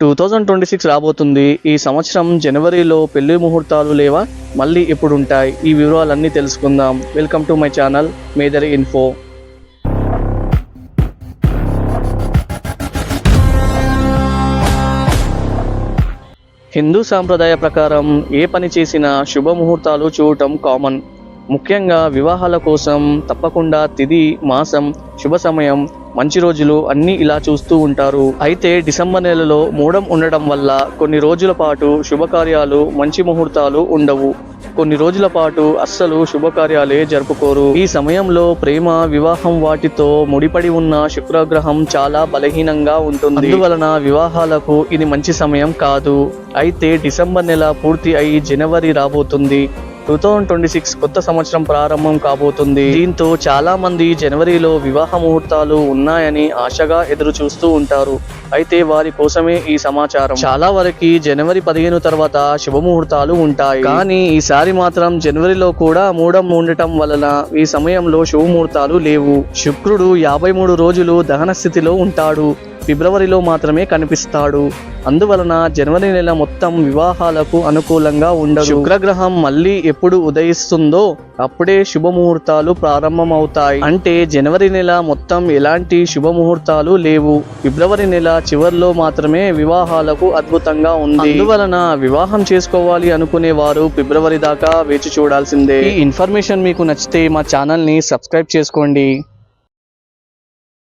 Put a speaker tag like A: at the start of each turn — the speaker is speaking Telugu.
A: టూ థౌజండ్ ట్వంటీ సిక్స్ రాబోతుంది. ఈ సంవత్సరం జనవరిలో పెళ్ళి ముహూర్తాలు లేవా? మళ్ళీ ఇప్పుడు ఉంటాయి ఈ వివరాలన్నీ తెలుసుకుందాం. వెల్కమ్ టు మై ఛానల్ మేదర్ ఇన్ఫో హిందూ సాంప్రదాయ ప్రకారం ఏ పని చేసినా శుభముహూర్తాలు చూడటం కామన్ ముఖ్యంగా వివాహాల కోసం తప్పకుండా తిది మాసం శుభ సమయం మంచి రోజులు అన్నీ ఇలా చూస్తూ ఉంటారు. అయితే డిసెంబర్ నెలలో మూడం ఉండడం వల్ల కొన్ని రోజుల పాటు శుభకార్యాలు మంచి ముహూర్తాలు ఉండవు. కొన్ని రోజుల పాటు అస్సలు శుభకార్యాలే జరుపుకోరు. ఈ సమయంలో ప్రేమ వివాహం వాటితో ముడిపడి ఉన్న శుక్రగ్రహం చాలా బలహీనంగా ఉంటుంది. అందువలన వివాహాలకు ఇది మంచి సమయం కాదు. అయితే డిసెంబర్ నెల పూర్తి అయి జనవరి రాబోతుంది. టూ థౌజండ్ ట్వంటీ సిక్స్ కొత్త సంవత్సరం ప్రారంభం కాబోతుంది. దీంతో చాలా మంది జనవరిలో వివాహ ముహూర్తాలు ఉన్నాయని ఆశగా ఎదురు చూస్తూ ఉంటారు. అయితే వారి కోసమే ఈ సమాచారం. చాలా వరకు జనవరి పదిహేను తర్వాత శుభముహూర్తాలు ఉంటాయి. కానీ ఈసారి మాత్రం జనవరిలో కూడా మూడం ఉండటం వలన ఈ సమయంలో శుభముహూర్తాలు లేవు. శుక్రుడు యాభై మూడు రోజులు దహన స్థితిలో ఉంటాడు. ఫిబ్రవరిలో మాత్రమే కనిపిస్తాడు. అందువలన జనవరి నెల మొత్తం వివాహాలకు అనుకూలంగా ఉండదు. శుక్రగ్రహం మళ్ళీ ఎప్పుడు ఉదయిస్తుందో అప్పుడే శుభముహూర్తాలు ప్రారంభమవుతాయి. అంటే జనవరి నెల మొత్తం ఎలాంటి శుభముహూర్తాలు లేవు. ఫిబ్రవరి నెల చివర్లో మాత్రమే వివాహాలకు అద్భుతంగా ఉంది. అందువలన వివాహం చేసుకోవాలి అనుకునే వారు ఫిబ్రవరి దాకా వేచి చూడాల్సిందే. ఈ ఇన్ఫర్మేషన్ మీకు నచ్చితే మా ఛానల్ని సబ్స్క్రైబ్ చేసుకోండి.